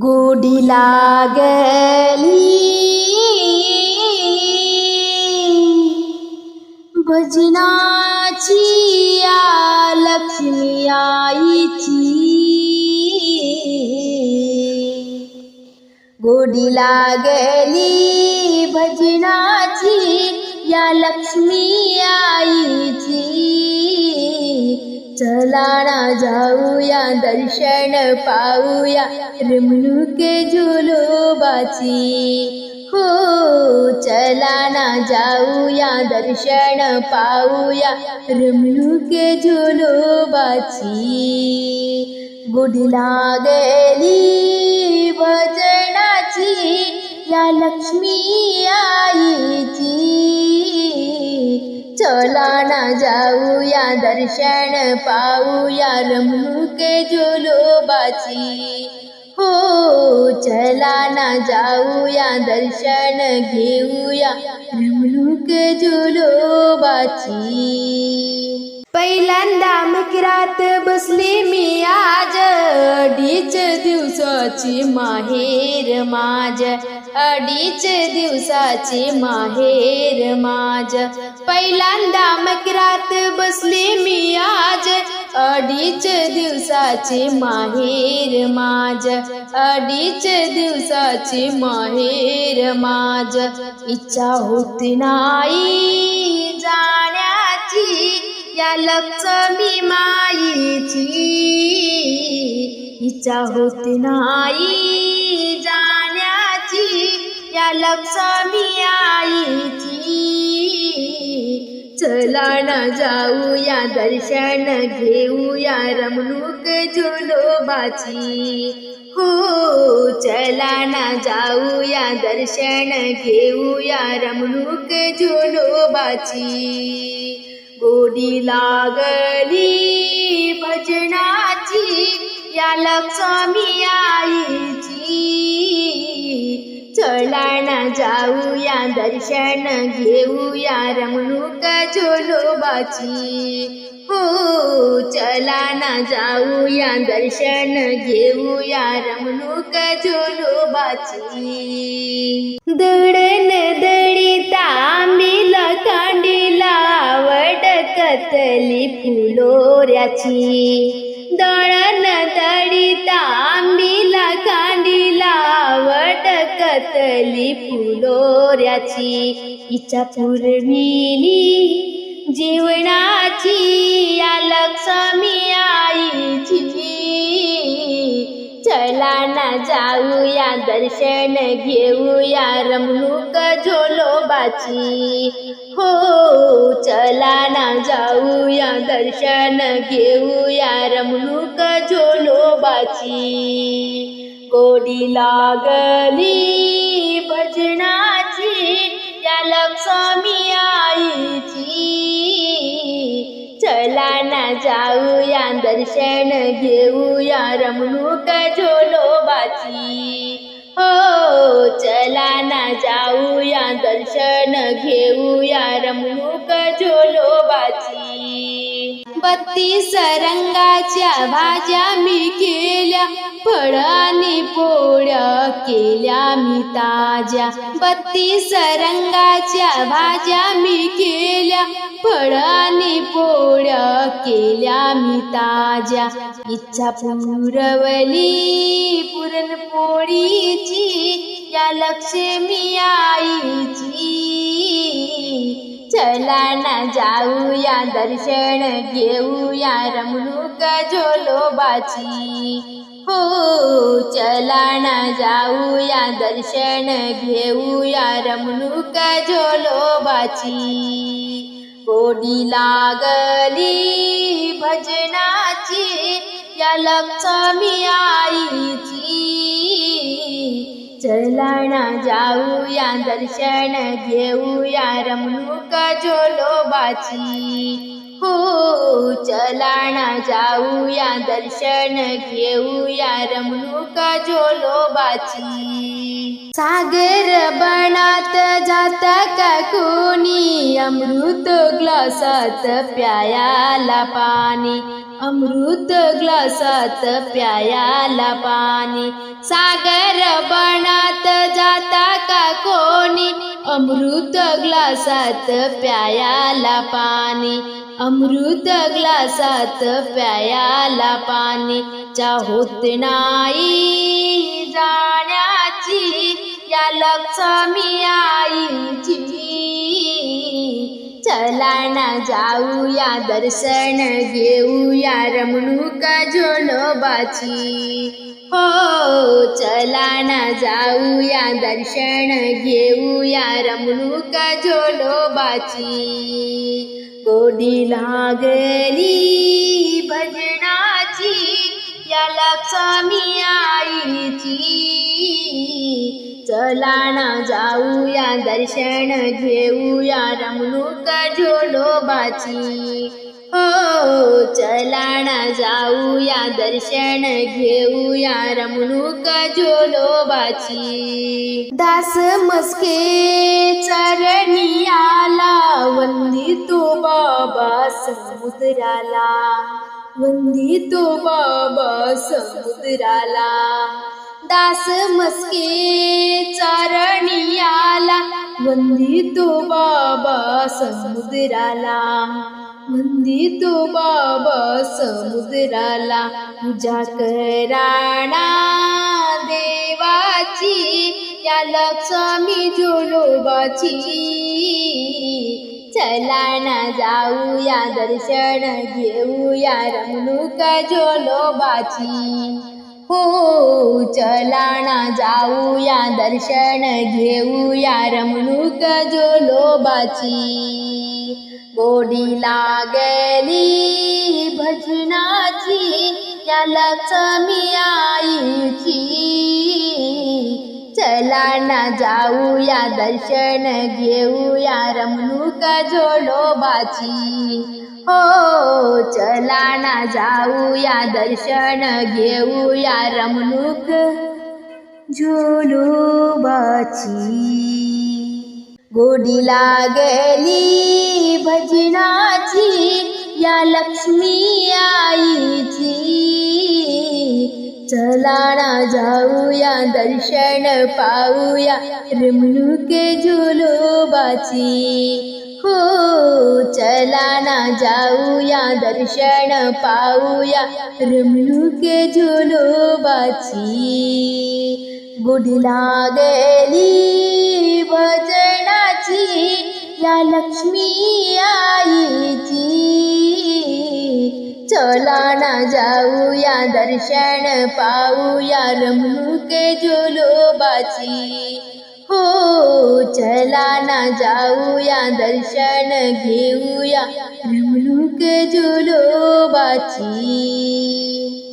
गोडी लागली. भजनाची या लक्ष्मी आईची. गोडी लागली भजनाची या लक्ष्मी आईची. चला जाऊया दर्शन पाऊया. रमणूक जुलोबाची. हो चला जाऊया दर्शन पाऊया. रमणूक जुलोबाची. गुढी लागली भजनाची. या लक्ष्मी आई चला ना जाऊया दर्शन पाऊया रमणूक जुलोबाची. हो चला ना जाऊया दर्शन घेऊया रमणूक जुलोबाची. पहिल्यांदा मकिरात बसली मी आज. अडीच दिवसाची माहेर माझ. अडीच दिवसाची माहेर माझ. पहिल्यांदा मकिरात बसली मी आज. अडीच दिवसाची माहेर माझ. अडीच दिवसाची माहेर माझ. इच्छा होती नाही जाण्याची. या लक्ष्मी माईची इच्छा होती नाही जाण्याची. या लक्ष्मी आईची चला ना जाऊया दर्शन घेऊया रमणूक जुलोबाची हो चला ना जाऊया दर्शन घेऊया रमणूक जुलोबाची गोडी लागली भजनाची. या लक्ष्मी आईची. चला ना जाऊया दर्शन घेऊया रमणूक जोलोबाची हो चला ना जाऊया दर्शन घेऊया रमणूक जोलोबाची दडण फुलोऱ्याची दळण दडिता मिला कांडीला वटकतली फुलोऱ्याची. इच्छा पूर्णिली जीवनाची या लक्ष्मी आईची. चला ना जाऊया दर्शन घेऊया रमणूक झोलोबाची. हो चला ना जाऊया दर्शन घेऊया रमणूक झोलोबाची. गोडी लागली भजनाची या लक्ष्मी चला जाऊया दर्शन घेऊया रमणूक झोलोबाची हो चला ना जाऊया दर्शन घेऊया रमणूक झोलो बत्तीस रंगाच्या भाज्या मी केल्या. फळाने पोळ्या केल्या मी ताज्या. बत्तीस रंगाच्या भाज्या मी केल्या. फळाने पोळ्या केल्या मी ताज्या. इच्छा पुरवली पुरणपोळीची. या लक्ष्मी आईची. चला ना जाऊया दर्शन घेऊया रमणूक जोलोबाची हो चला ना जाऊया दर्शन घेऊया रमणूक जोलोबाची गोडी लागली भजनाची या लक्ष्मी आईची. चला ना जाऊया दर्शन घेऊया रमणूक जोलोबाची हो चला ना जाऊया दर्शन घेऊया रमणूक जोलोबाची सागर बनात जात का कोणी? अमृत ग्लासात प्यायाला पाणी. अमृत ग्लासात प्यायाला पाणी. सागर बनात जाता का कोणी? अमृत ग्लासात प्यायाला पाणी. अमृत ग्लासात प्यायाला पाणी. चाहोत नाही जाण्याची या लक्ष्मी आईची. चला ना जाऊया दर्शन घेऊया रमणूक झोलोबाची हो चला ना जाऊया दर्शन घेऊया रमणूक झोलोबाची गोडी लागली भजनाची? या लक्ष्मी आईची. चला ना जाऊया दर्शन घेऊया रमणूक जोडोबाची हो चला ना जाऊया दर्शन घेऊया रमणूक जोडोबाची दास मस्के वंदी वंदितो बाबा समुद्राला. वंदितो बाबा समुद्राला. दास मस्के चारणियाला. वंदितो बाबा समुद्राला. वंदितो बाबा समुद्राला. पूजा कराणा देवाची. या लक्ष्मी जोडोबाची. चला ना जाऊया दर्शन घेऊया रमणूक जोलोबाची हो चलाना जाऊया दर्शन घेऊया रमणूक जोलोबाची गोडी लागली भजनाची या लक्ष्मी आईची. चला ना जाऊया दर्शन घेऊया रमणूक जोलोबाची हो चला ना जाऊया दर्शन घेऊया रमणूक झोलोबाची. गोडी लागली भजनाची या लक्ष्मी आईची. चला ना जाऊया दर्शन पाऊया रमणूक झुलोबाची. हो चला ना जाऊया दर्शन पाऊया रमणुके झुलोबाची. गुढी गेली भजनाची या लक्ष्मी आईची. चला ना जाऊया दर्शन पाऊया रमणुके झुलोबाची. हो चला ना जाऊया दर्शन घेऊया. रमणूक जुलोबाची.